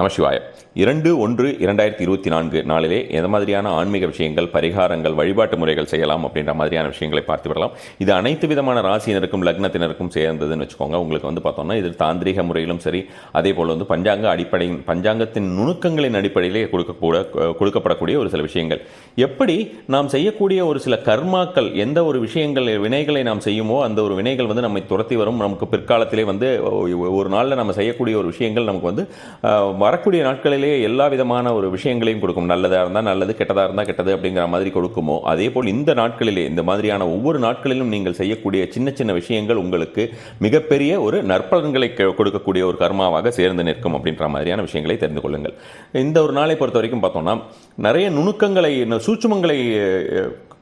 நமசிவாய. இரண்டு ஒன்று இரண்டாயிரத்தி இருபத்தி நான்கு நாளிலே எந்த மாதிரியான ஆன்மீக விஷயங்கள் பரிகாரங்கள் வழிபாட்டு முறைகள் செய்யலாம் அப்படின்ற மாதிரியான விஷயங்களை பார்த்து விடலாம். இது அனைத்து விதமான ராசியினருக்கும் லக்னத்தினருக்கும் சேர்ந்ததுன்னு வச்சுக்கோங்க. உங்களுக்கு வந்து பார்த்தோம்னா இது தாந்திரிக முறையிலும் சரி அதே போல் வந்து பஞ்சாங்க அடிப்படையின் பஞ்சாங்கத்தின் நுணுக்கங்களின் அடிப்படையிலே கொடுக்கக்கூட கொடுக்கப்படக்கூடிய ஒரு சில விஷயங்கள். எப்படி நாம் செய்யக்கூடிய ஒரு சில கர்மாக்கள் எந்த ஒரு விஷயங்கள் வினைகளை நாம் செய்யுமோ அந்த ஒரு வினைகள் வந்து நம்மை துரத்தி வரும். நமக்கு பிற்காலத்திலே வந்து ஒரு நாளில் நம்ம செய்யக்கூடிய ஒரு விஷயங்கள் நமக்கு வந்து வரக்கூடிய நாட்களிலே எல்லா விதமான ஒரு விஷயங்களையும் கொடுக்கும். நல்லதாக இருந்தால் நல்லது கெட்டதாக இருந்தால் கெட்டது அப்படிங்கிற மாதிரி கொடுக்குமோ அதே போல் இந்த நாட்களிலே இந்த மாதிரியான ஒவ்வொரு நாட்களிலும் நீங்கள் செய்யக்கூடிய சின்ன சின்ன விஷயங்கள் உங்களுக்கு மிகப்பெரிய ஒரு நற்பலன்களை கொடுக்கக்கூடிய ஒரு கர்மாவாக சேர்ந்து நிற்கும் அப்படின்ற மாதிரியான விஷயங்களை தெரிந்து கொள்ளுங்கள். இந்த ஒரு நாளை பொறுத்த வரைக்கும் பார்த்தோம்னா நிறைய நுணுக்கங்களை சூட்சுமங்களை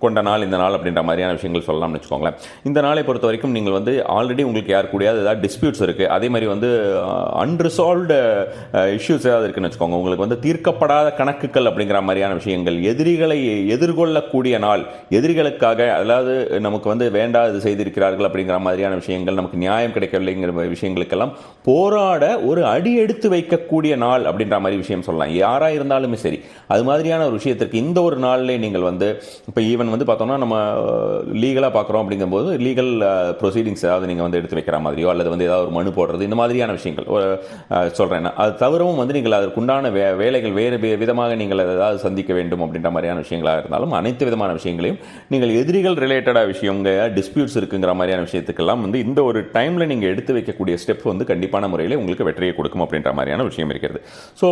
கொண்ட நாள் இந்த நாள் அப்படின்ற மாதிரியான விஷயங்கள் சொல்லலாம்னு வச்சுக்கோங்களேன். இந்த நாளை பொறுத்த வரைக்கும் நீங்கள் வந்து ஆல்ரெடி உங்களுக்கு யார் கூடயாவது ஏதாவது டிஸ்பியூட்ஸ் இருக்குது அதே மாதிரி வந்து அன்ரிசால்வ்டு இஷ்யூஸ் ஏதாவது இருக்குன்னு வச்சுக்கோங்க. உங்களுக்கு வந்து தீர்க்கப்படாத கணக்குகள் அப்படிங்கிற மாதிரியான விஷயங்கள் எதிரிகளை எதிர்கொள்ளக்கூடிய நாள் எதிரிகளுக்காக அதாவது நமக்கு வந்து வேண்டாது செய்திருக்கிறார்கள் அப்படிங்கிற மாதிரியான விஷயங்கள் நமக்கு நியாயம் கிடைக்கவில்லைங்கிற விஷயங்களுக்கெல்லாம் போராட ஒரு அடி எடுத்து வைக்கக்கூடிய நாள் அப்படின்ற மாதிரி விஷயம் சொல்லலாம். யாராக இருந்தாலுமே சரி. அது மாதிரியான ஒரு விஷயத்திற்கு இந்த ஒரு நாளிலே நீங்கள் வந்து இப்போ ஈவன் வந்து பார்த்தோம்னா நம்ம லீகலாக பார்க்குறோம் அப்படிங்கும்போது லீகல் ப்ரொசீடிங்ஸ் ஏதாவது நீங்கள் வந்து எடுத்து வைக்கிற மாதிரியோ அல்லது வந்து ஏதாவது ஒரு மனு போடுறது இந்த மாதிரியான விஷயங்கள். சொல்கிறேன் அது தவிரவும் வந்து நீங்கள் அதற்குண்டான வே வேலைகள் வேறு விதமாக நீங்கள் ஏதாவது சந்திக்க வேண்டும் அப்படின்ற மாதிரியான விஷயங்களாக இருந்தாலும் அனைத்து விதமான விஷயங்களையும் நீங்கள் எதிரிகள் ரிலேட்டடாக விஷயங்க டிஸ்பியூட்ஸ் இருக்குங்கிற மாதிரியான விஷயத்துக்கெல்லாம் வந்து இந்த ஒரு டைமில் நீங்கள் எடுத்து வைக்கக்கூடிய ஸ்டெப் வந்து கண்டிப்பான முறையில் உங்களுக்கு வெற்றியை கொடுக்கும் அப்படின்ற மாதிரியான விஷயம் இருக்கிறது. ஸோ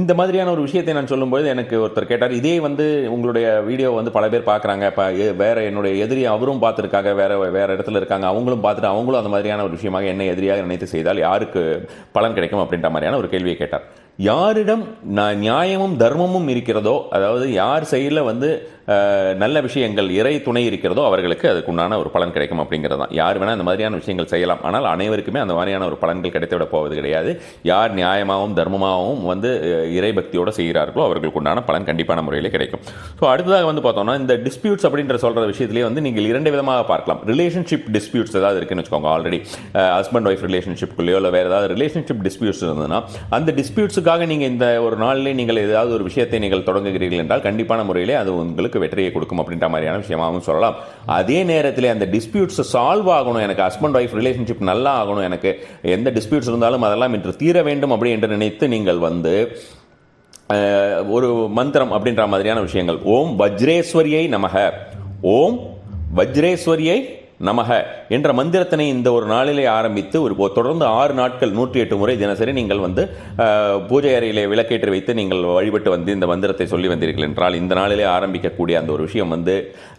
இந்த மாதிரியான ஒரு விஷயத்தை நான் சொல்லும்போது எனக்கு ஒருத்தர் கேட்டார் இதே வந்து உங்களுடைய வீடியோ வந்து பல பேர் பார்க்குறாங்க. இப்போ வேற என்னுடைய எதிரி அவரும் பார்த்துருக்காங்க. வேற வேற இடத்துல இருக்காங்க. அவங்களும் பார்த்துட்டு அவங்களும் அந்த மாதிரியான ஒரு விஷயமாக என்ன எதிரியாக நினைத்து செய்தால் யாருக்கு பலன் கிடைக்கும் அப்படின்ற மாதிரியான ஒரு கேள்வியை கேட்டார். யாரிடம் நான் நியாயமும் தர்மமும் இருக்கிறதோ அதாவது யார் செயலில் வந்து நல்ல விஷயங்கள் இறை துணை இருக்கிறதோ அவர்களுக்கு அதுக்குண்டான ஒரு பலன் கிடைக்கும் அப்படிங்கிறது தான். யார் வேணால் அந்த மாதிரியான விஷயங்கள் செய்யலாம். ஆனால் அனைவருக்குமே அந்த மாதிரியான ஒரு பலன்கள் கிடைத்துவிட போவது கிடையாது. யார் நியாயமாகவும் தர்மமாகவும் வந்து இறை பக்தியோடு செய்கிறார்களோ அவர்களுக்கு உண்டான பலன் கண்டிப்பான முறையில் கிடைக்கும். ஸோ அடுத்ததாக வந்து பார்த்தோம்னா இந்த டிஸ்பியூட்ஸ் அப்படின்ற சொல்கிற விஷயத்திலே வந்து நீங்கள் இரண்டு விதமாக பார்க்கலாம். ரிலேஷன்ஷிப் டிஸ்பியூட்ஸ் ஏதாவது இருக்குன்னு வச்சுக்கோங்க ஆல்ரெடி ஹஸ்பண்ட் ஒய்ஃப் ரிலேஷன்ஷிப்குள்ளேயோ இல்லை வேறு ஏதாவது ரிலேஷன்ஷிப் டிஸ்பியூட்ஸ் இருந்ததுன்னா அந்த டிஸ்பியூட்ஸுக்காக நீங்கள் இந்த ஒரு நாளிலே நீங்கள் ஏதாவது ஒரு விஷயத்தை நீங்கள் தொடங்குகிறீர்கள் என்றால் கண்டிப்பான முறையிலே அது உங்களுக்கு வெற்றியை கொடுக்கும் அப்படின்ற மாதிரியான விஷயமாகவும் சொல்லலாம். அதே நேரத்தில் அந்த டிஸ்பியூட்ஸ் சால்வ் ஆகணும். எனக்கு ஹஸ்பண்ட் ஒய்ஃப் ரிலேஷன்ஷிப் நல்லா ஆகணும். எனக்கு எந்த டிஸ்பியூட்ஸ் இருந்தாலும் அதெல்லாம் இன்று தீர வேண்டும் அப்படி என்று நினைத்து நீங்கள் வந்து ஒரு மந்திரம் அப்படின்ற மாதிரியான விஷயங்கள். ஓம் வஜ்ரேஸ்வரியை நமக. ஓம் வஜ்ரேஸ்வரியை நமக என்ற மந்திரத்தினை இந்த ஒரு நாளிலே ஆரம்பித்து ஒரு தொடர்ந்து ஆறு நாட்கள் நூற்றி எட்டு முறை தினசரி நீங்கள் வந்து பூஜை அறையிலே விளக்கேற்றி வைத்து நீங்கள் வழிபட்டு வந்து இந்த மந்திரத்தை சொல்லி வந்தீர்கள் என்றால் இந்த நாளிலே ஆரம்பிக்கக்கூடிய அந்த ஒரு விஷயம் வந்து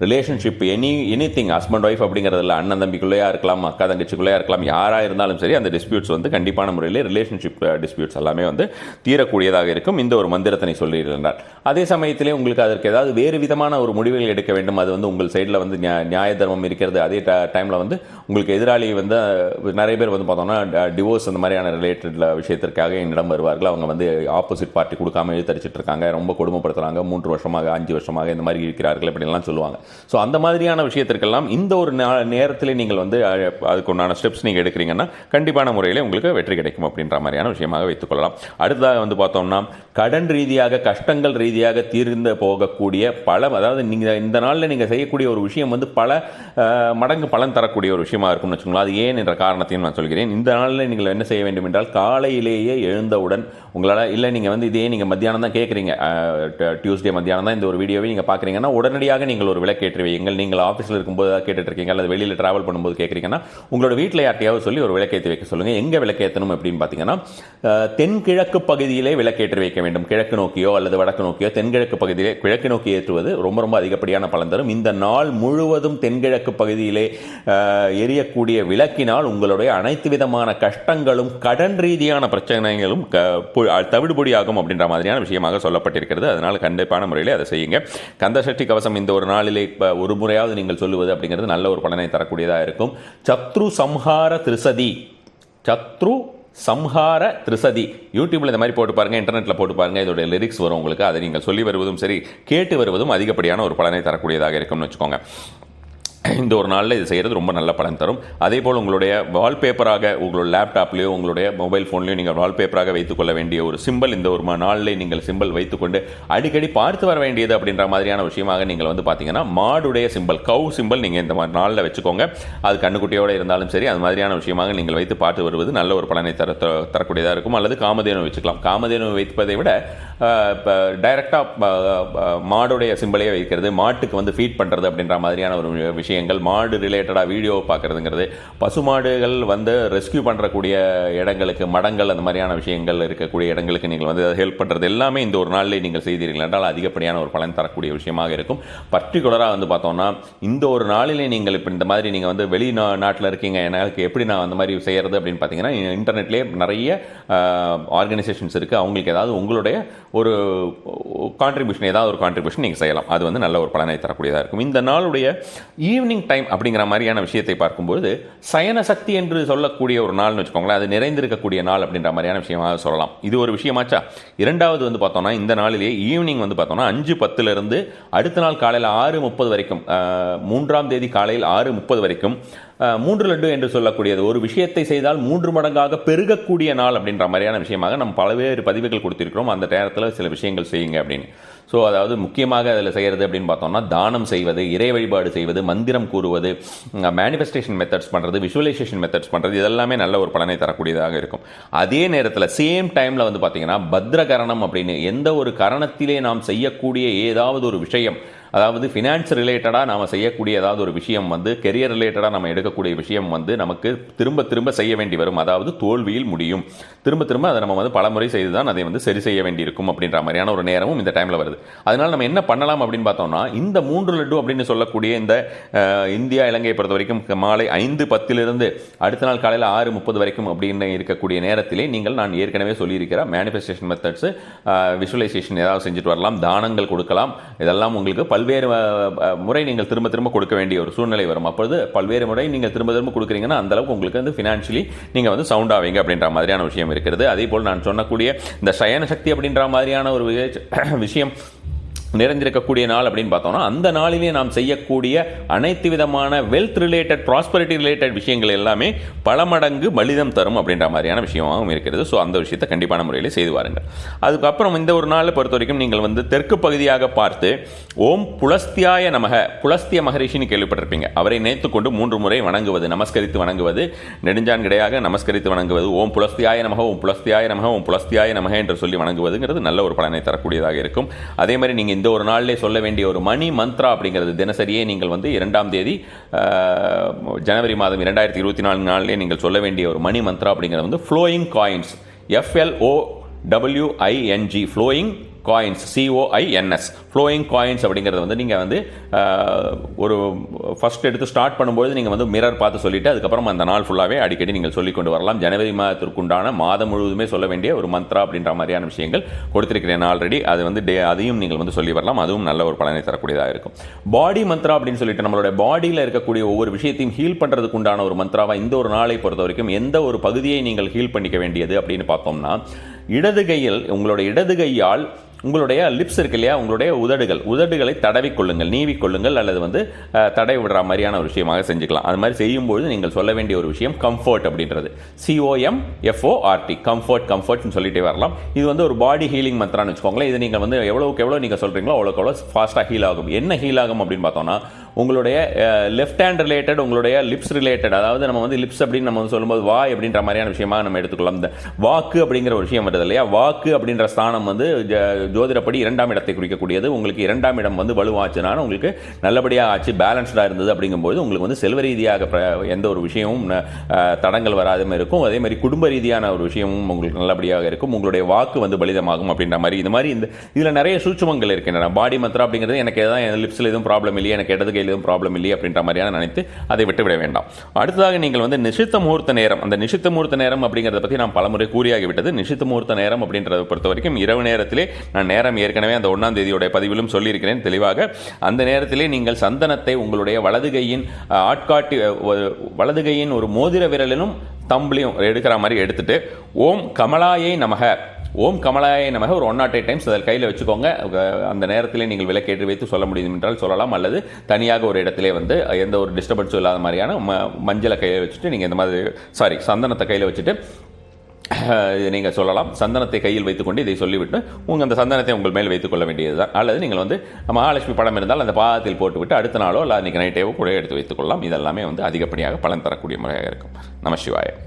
relationship any anything husband wife அப்படிங்கிறதுல அண்ணன் தம்பிக்குள்ளேயா இருக்கலாம் அக்கா தங்கச்சிக்குள்ளேயா இருக்கலாம் யாராக இருந்தாலும் சரி அந்த டிஸ்பியூட்ஸ் வந்து கண்டிப்பான முறையில் ரிலேஷன்ஷிப் டிஸ்பியூட்ஸ் எல்லாமே வந்து தீரக்கூடியதாக இருக்கும். இந்த ஒரு மந்திரத்தினை சொல்லியிருந்தார் அதே சமயத்திலே உங்களுக்கு அதற்கு ஏதாவது வேறு விதமான ஒரு முடிவுகள் எடுக்க வேண்டும். அது வந்து உங்கள் சைடில் வந்து நியாய தர்மம் இருக்கிறது அதே டைமில் வந்து உங்களுக்கு எதிராளி வந்து நிறைய பேர் வந்து பார்த்தோம்னா டிவோர்ஸ் அந்த மாதிரியான ரிலேட்டட் விஷயத்திற்காக என்னிடம் வருவார்கள். அவங்க வந்து ஆப்போசிட் பார்ட்டி கொடுக்காம இழுத்தடிச்சிட்டு இருக்காங்க ரொம்ப கொடுமைப்படுத்துகிறாங்க மூன்று வருஷமாக அஞ்சு வருஷமாக இந்த மாதிரி இருக்கிறார்கள் இப்படிலாம் சொல்லுவாங்க. ஸோ அந்த மாதிரியான விஷயத்திற்கெல்லாம் இந்த ஒரு நேரத்தில் நேரத்திலே நீங்கள் வந்து அதுக்கு அதுக்குண்டான ஸ்டெப்ஸ் நீங்கள் எடுக்கிறீங்கன்னா கண்டிப்பான முறையில் உங்களுக்கு வெற்றி கிடைக்கும் அப்படின்ற மாதிரியான விஷயமாக வைத்துக்கொள்ளலாம் அடுத்ததாக வந்து பார்த்தோம்னா கடன் ரீதியாக கஷ்டங்கள் ரீதியாக தீர்ந்து போகக்கூடிய பல அதாவது நீங்கள் இந்த நாளில் நீங்கள் செய்யக்கூடிய ஒரு விஷயம் வந்து பல மடங்கு மடங்கு பலன் தரக்கூடிய ஒரு விஷயமா இருக்கும்னு வச்சுக்கோங்களேன். அது ஏன் என்ற காரணத்தையும் நான் சொல்கிறேன். இந்த நாளில் நீங்கள் என்ன செய்ய வேண்டும் என்றால் காலையிலேயே எழுந்தவுடன் உங்களால் இல்லை நீங்கள் வந்து இதே நீங்கள் மத்தியானம் தான் கேட்குறீங்க டியூஸ்டே மத்தியானம் தான் இந்த ஒரு வீடியோவை நீங்கள் பார்க்குறீங்கன்னா உடனடியாக நீங்கள் ஒரு விளக்கேற்றி வையுங்கள். நீங்கள் ஆஃபீஸில் இருக்கும்போது கேட்டுட்டு இருக்கீங்க அல்லது வெளியில் ட்ராவல் பண்ணும்போது கேட்குறீங்கன்னா உங்களோட வீட்டில் யார்ட்டையாவது சொல்லி ஒரு விளக்கேற்றி வைக்க சொல்லுங்கள் எங்கே விளக்கேற்றணும் அப்படின்னு பார்த்தீங்கன்னா தென்கிழக்கு பகுதியிலே விளக்கேற்றி வைக்க வேண்டும். கிழக்கு நோக்கியோ அல்லது வடக்கு நோக்கியோ தென்கிழக்கு பகுதியிலே கிழக்கு நோக்கி ஏற்றுவது ரொம்ப ரொம்ப அதிகப்படியான பலன் தரும். இந்த நாள் முழுவதும் தென்கிழக்கு பகுதியிலே எரியக்கூடிய விளக்கினால் உங்களுடைய அனைத்து விதமான கஷ்டங்களும் கடன் ரீதியான பிரச்சனைகளும் க- பு- தவிடுபொடியாகும் அப்படின்ற மாதிரியான விஷயமாக சொல்லப்பட்டிருக்கிறது. அதனால் கண்டிப்பான முறையில் அதை செய்யுங்க. கந்தசஷ்டி கவசம் இந்த ஒரு நாளிலே இப்போ ஒரு முறையாவது நீங்கள் சொல்லுவது அப்படிங்கிறது நல்ல ஒரு பலனை தரக்கூடியதாக இருக்கும். சத்ரு சம்ஹார திருசதி. சத்ரு சம்ஹார திரிசதி. யூடியூப்பில் இந்த மாதிரி போட்டு பாருங்க இன்டர்நெட்டில் போட்டு பாருங்க இதோட லிரிக்ஸ் வரும் உங்களுக்கு. அதை நீங்கள் சொல்லி வருவதும் சரி கேட்டு வருவதும் அதிகப்படியான ஒரு பலனை தரக்கூடியதாக இருக்கும்னு வச்சுக்கோங்க. இந்த ஒரு நாளில் இது செய்கிறது ரொம்ப நல்ல பலன் தரும். அதே போல் உங்களுடைய வால்பேப்பராக உங்களோட லேப்டாப்லேயோ உங்களுடைய மொபைல் ஃபோன்லேயோ நீங்கள் வால்பேப்பராக வைத்துக்கொள்ள வேண்டிய ஒரு சிம்பிள் இந்த ஒரு ம- நாளில் நீங்கள் சிம்பிள் வைத்துக்கொண்டு அடிக்கடி பார்த்து வர வேண்டியது அப்படின்ற மாதிரியான விஷயமாக நீங்கள் வந்து பார்த்தீங்கன்னா மாடுடைய சிம்பிள் கவு சிம்பிள் நீங்கள் இந்த மாதிரி நாளில் வச்சுக்கோங்க. அது கண்ணுக்குட்டியோடு இருந்தாலும் சரி அது மாதிரியான விஷயமாக நீங்கள் வைத்து பார்த்து வருவது நல்ல ஒரு பலனை தர தரக்கூடியதாக இருக்கும். அல்லது காமதேனு வச்சுக்கலாம். காமதேனு வைப்பதை விட இப்போ டைரெக்டாக மாடுடைய சிம்பிளையே வைக்கிறது மாட்டுக்கு வந்து ஃபீட் பண்ணுறது அப்படின்ற மாதிரியான ஒரு விஷயம் விஷயங்கள் மாடு ரிலேட்டடாக வீடியோ பார்க்குறதுங்கிறது பசுமாடுகள் வந்து ரெஸ்கியூ பண்ணுறக்கூடிய இடங்களுக்கு மடங்கள் அந்த மாதிரியான விஷயங்கள் இருக்கக்கூடிய இடங்களுக்கு நீங்கள் வந்து ஹெல்ப் பண்ணுறது எல்லாமே இந்த ஒரு நாளில் நீங்கள் செய்தீர்கள் என்றால் அதிகப்படியான ஒரு பலன் தரக்கூடிய விஷயமாக இருக்கும். பர்டிகுலராக வந்து பார்த்தோம்னா இந்த ஒரு நாளிலே நீங்கள் இப்போ இந்த மாதிரி நீங்கள் வந்து வெளி நாட்டில் இருக்கீங்க எனக்கு எப்படி நான் அந்த மாதிரி செய்கிறது அப்படின்னு பார்த்தீங்கன்னா இன்டர்நெட்லேயே நிறைய ஆர்கனைசேஷன்ஸ் இருக்குது அவங்களுக்கு ஏதாவது உங்களுடைய ஒரு கான்ட்ரிபியூஷன் ஏதாவது ஒரு கான்ட்ரிபியூஷன் நீங்கள் செய்யலாம். அது வந்து நல்ல ஒரு பலனை தரக்கூடியதாக இருக்கும். இந்த நாளுடைய ஈவினிங் டைம் அப்படிங்கிற மாதிரியான விஷயத்தை பார்க்கும்போது சயன சக்தி என்று சொல்லக்கூடிய ஒரு நாள்னு வச்சுக்கோங்களேன் அது நிறைந்திருக்கக்கூடிய நாள் அப்படின்ற மாதிரியான விஷயமாக சொல்லலாம். இது ஒரு விஷயமாச்சா? இரண்டாவது வந்து பார்த்தோம்னா இந்த நாளிலேயே ஈவினிங் வந்து பார்த்தோம்னா அஞ்சு பத்துலேருந்து அடுத்த நாள் காலையில் ஆறு முப்பது வரைக்கும் மூன்றாம் தேதி காலையில் ஆறு முப்பது வரைக்கும் மூன்று லட்டு என்று சொல்லக்கூடியது. ஒரு விஷயத்தை செய்தால் மூன்று மடங்காக பெருகக்கூடிய நாள் அப்படின்ற மாதிரியான விஷயமாக நம்ம பல்வேறு பதிவுகள் கொடுத்திருக்கிறோம். அந்த நேரத்தில் சில விஷயங்கள் செய்யுங்க அப்படின்னு. ஸோ அதாவது முக்கியமாக அதில் செய்கிறது அப்படின்னு பார்த்தோம்னா தானம் செய்வது இறை வழிபாடு செய்வது மந்திரம் கூறுவது மேனிஃபெஸ்டேஷன் மெத்தட்ஸ் பண்ணுறது விஷுவலைசேஷன் மெத்தட்ஸ் பண்ணுறது இதெல்லாமே நல்ல ஒரு பலனை தரக்கூடியதாக இருக்கும். அதே நேரத்தில் சேம் டைமில் வந்து பார்த்திங்கன்னா பத்ரகரணம் அப்படின்னு எந்த ஒரு கரணத்திலே நாம் செய்யக்கூடிய ஏதாவது ஒரு விஷயம் அதாவது ஃபினான்ஸ் ரிலேட்டடாக நாம் செய்யக்கூடிய ஏதாவது ஒரு விஷயம் வந்து கெரியர் ரிலேட்டடாக நம்ம எடுக்கக்கூடிய விஷயம் வந்து நமக்கு திரும்ப திரும்ப செய்ய வேண்டி வரும். அதாவது தோல்வியில் முடியும். திரும்ப திரும்ப அதை நம்ம வந்து பலமுறை செய்து தான் அதை வந்து சரி செய்ய வேண்டியிருக்கும் அப்படின்ற மாதிரியான ஒரு நேரமும் இந்த டைமில் வருது. அதனால் நம்ம என்ன பண்ணலாம் அப்படின்னு பார்த்தோம்னா இந்த மூன்று லட்டு அப்படின்னு சொல்லக்கூடிய இந்த இந்தியா இலங்கையை பொறுத்த வரைக்கும் மாலை ஐந்து பத்திலிருந்து அடுத்த நாள் காலையில் ஆறு முப்பது வரைக்கும் அப்படின்னு இருக்கக்கூடிய நேரத்திலே நீங்கள் நான் ஏற்கனவே சொல்லியிருக்கிற மேனிஃபெஸ்டேஷன் மெத்தட்ஸ் விஷுவலைசேஷன் ஏதாவது செஞ்சுட்டு வரலாம். தானங்கள் கொடுக்கலாம். இதெல்லாம் உங்களுக்கு பல்வேறு முறை நீங்கள் திரும்ப திரும்ப கொடுக்க வேண்டிய ஒரு சூழ்நிலை வரும். அப்பொழுது பல்வேறு முறை நீங்கள் திரும்ப திரும்ப கொடுக்குறீங்கன்னா அந்த அளவுக்கு உங்களுக்கு வந்து ஃபினான்ஷியலி நீங்கள் வந்து சவுண்ட் ஆவீங்க அப்படின்ற மாதிரியான விஷயம் இருக்கிறது. அதே போல் நான் சொன்னக்கூடிய இந்த சயன சக்தி அப்படின்ற மாதிரியான ஒரு விஷயம் நிறைந்திருக்கக்கூடிய நாள் அப்படின்னு பார்த்தோம்னா அந்த நாளிலே நாம் செய்யக்கூடிய அனைத்து விதமான வெல்த் ரிலேட்டட் ப்ராஸ்பரிட்டி ரிலேட்டட் விஷயங்கள் எல்லாமே பல மடங்கு மலிதம் தரும் அப்படின்ற மாதிரியான விஷயமாகவும் இருக்கிறது. ஸோ அந்த விஷயத்தை கண்டிப்பான முறையில் செய்து வாருங்கள். அதுக்கப்புறம் இந்த ஒரு நாளை பொறுத்த வரைக்கும் நீங்கள் வந்து தெற்கு பகுதியாக பார்த்து ஓம் புலஸ்தியாய நமக புலஸ்திய மகரிஷின்னு கேள்விப்பட்டிருப்பீங்க. அவரை நினைத்துக்கொண்டு மூன்று முறை வணங்குவது நமஸ்கரித்து வணங்குவது நெடுஞ்சான் கிடையாக நமஸ்கரித்து வணங்குவது ஓம் புலஸ்தியாய நமக ஓம் புலஸ்தியாய நமக ஓம் புலஸ்தியாய நமக என்று சொல்லி வணங்குவதுங்கிறது நல்ல ஒரு பலனை தரக்கூடியதாக இருக்கும். அதே மாதிரி நீங்கள் இந்த ஒரு நாளிலே சொல்ல வேண்டிய ஒரு மணி மந்த்ரா அப்படிங்கிறது தினசரியே நீங்கள் வந்து இரண்டாம் தேதி ஜனவரி மாதம் இரண்டாயிரத்தி இருபத்தி நாலு நாளிலே நீங்கள் சொல்ல வேண்டிய ஒரு மணி மந்த்ரா அப்படிங்கிறது வந்து flowing coins F L O W I N G flowing coins C O I N S flowing coins அப்படிங்கிறது வந்து நீங்கள் வந்து ஒரு ஃபர்ஸ்ட் எடுத்து ஸ்டார்ட் பண்ணும்போது நீங்கள் வந்து மிரர் பார்த்து சொல்லிவிட்டு அதுக்கப்புறம் அந்த நாள் ஃபுல்லாகவே அடிக்கடி நீங்கள் சொல்லிக் கொண்டு வரலாம். ஜனவரி மாதத்திற்குண்டான மாதம் முழுவதுமே சொல்ல வேண்டிய ஒரு மந்த்ரா அப்படின்ற மாதிரியான விஷயங்கள் கொடுத்துருக்கிறேன் ஆல்ரெடி அது வந்து டே அதையும் நீங்கள் வந்து சொல்லி வரலாம். அதுவும் நல்ல ஒரு பலனை தரக்கூடியதாக இருக்கும். பாடி மந்த்ரா அப்படின்னு சொல்லிட்டு நம்மளோட பாடியில் இருக்கக்கூடிய ஒவ்வொரு விஷயத்தையும் ஹீல் பண்ணுறதுக்கு உண்டான ஒரு மந்த்ராவாக இந்த ஒரு நாளை பொறுத்த வரைக்கும் எந்த ஒரு பகுதியை நீங்கள் ஹீல் பண்ணிக்க வேண்டியது அப்படின்னு பார்த்தோம்னா இடது கையில் உங்களோட இடது கையால் உங்களுடைய லிப்ஸ் இருக்கு இல்லையா உங்களுடைய உதடுகள். உதடுகளை தடவி கொள்ளுங்கள் நீவி கொள்ளுங்கள் அல்லது வந்து தடை விடுற மாதிரியான ஒரு விஷயமாக செஞ்சுக்கலாம். அது மாதிரி செய்யும்போது நீங்கள் சொல்ல வேண்டிய ஒரு விஷயம் கம்ஃபர்ட் அப்படின்றது. சிஓஎம் எஃப்ஓஆர்டி கம்ஃபர்ட் கம்ஃபர்ட்னு சொல்லிட்டே வரலாம். இது வந்து ஒரு பாடி ஹீலிங் மந்த்ரான்னு வச்சுக்கோங்களேன். இது நீங்கள் வந்து எவ்வளோக்கு எவ்வளோ நீங்கள் சொல்கிறீங்களோ அவ்வளோக்கு எவ்வளோ ஃபாஸ்ட்டாக ஹீல் ஆகும். என்ன ஹீல் ஆகும் அப்படின்னு பார்த்தோம்னா உங்களுடைய லெஃப்ட் ஹேண்ட் ரிலேட்டட் உங்களுடைய லிப்ஸ் ரிலேட்டட் அதாவது நம்ம வந்து லிப்ஸ் அப்படின்னு நம்ம வந்து சொல்லும்போது வாய் அப்படின்ற மாதிரியான விஷயமா நம்ம எடுத்துக்கலாம் இந்த வாக்கு அப்படிங்கிற ஒரு விஷயம் வருது இல்லையா? வாக்கு அப்படின்ற ஸ்தானம் வந்து ஜோதிடப்படி இரண்டாம் இடத்தை குறிக்கக்கூடியது. உங்களுக்கு இரண்டாம் இடம் வந்து வலுவாச்சுன்னா உங்களுக்கு நல்லபடியாக ஆச்சு பேலன்ஸ்டாக இருந்தது அப்படிங்கும்போது உங்களுக்கு வந்து செல்வ ரீதியாக எந்த ஒரு விஷயமும் தடங்கள் வராத இருக்கும். அதே மாதிரி குடும்ப ரீதியான ஒரு விஷயமும் உங்களுக்கு நல்லபடியாக இருக்கும். உங்களுடைய வாக்கு வந்து பலிதமாகும் அப்படின்ற மாதிரி. இது மாதிரி இந்த இதில் நிறைய சூட்சமங்கள் இருக்கின்றன. பாடி மந்த்ரா அப்படிங்கிறது எனக்கு எதாவது லிப்ஸில் எதுவும் ப்ராப்ளம் இல்லையே எனக்கு இடது கையில் எதுவும் ப்ராப்ளம் இல்லையே அப்படின்ற மாதிரியான நினைத்து அதை விட்டு விட வேண்டாம். அடுத்ததாக நீங்கள் வந்து நிஷித்த முகூர்த்த நேரம் அந்த நிஷித்த முகூர்த்த நேரம் அப்படிங்கிறத பற்றி நான் பலமுறை கூறியாகிவிட்டது. நிஷித்த முகூர்த்த நேரம் அப்படின்றத பொறுத்த வரைக்கும் இரவு நேரத்திலே நான் நேரம் ஏற்கனவே அந்த ஒன்றாம் தேதியோட பதிவிலும் சொல்லியிருக்கிறேன். தெளிவாக அந்த நேரத்திலே நீங்கள் சந்தனத்தை உங்களுடைய வலது கையின் ஆட்காட்டி வலதுகையின் ஒரு- வலது கையின் ஒரு மோதிர விரலிலும் தம்பளையும் எடுக்கிற மாதிரி எடுத்துட்டு ஓம் கமலாயை நமக. ஓம் கமலாய நமக. ஒரு ஒன் நாட் எயிட் டைம்ஸ் அதில் கையில் வச்சுக்கோங்க. அந்த நேரத்திலே நீங்கள் விலக்கேற்றி வைத்து சொல்ல முடியும் என்றால் சொல்லலாம். அல்லது தனியாக ஒரு இடத்திலே வந்து எந்த ஒரு டிஸ்டர்பன்ஸும் இல்லாத மாதிரியான ம மஞ்சளை கையில் வச்சுட்டு நீங்கள் இந்த மாதிரி சாரி சந்தனத்தை கையில் வச்சுட்டு இது நீங்கள் சொல்லலாம். சந்தனத்தை கையில் வைத்துக்கொண்டு இதை சொல்லிவிட்டு உங்கள் அந்த சந்தனத்தை உங்கள் மேல் வைத்துக்கொள்ள வேண்டியது தான் அல்லது நீங்கள் வந்து மகாலட்சுமி படம் இருந்தால் அந்த பாதத்தில் போட்டுவிட்டு அடுத்த நாளோ அல்ல அன்றைக்கி நைட்டேவோ கூட எடுத்து வைத்துக்கொள்ளலாம் இதெல்லாமே வந்து அதிகப்படியாக பலன் தரக்கூடிய முறையாக இருக்கும். நம சிவாயம்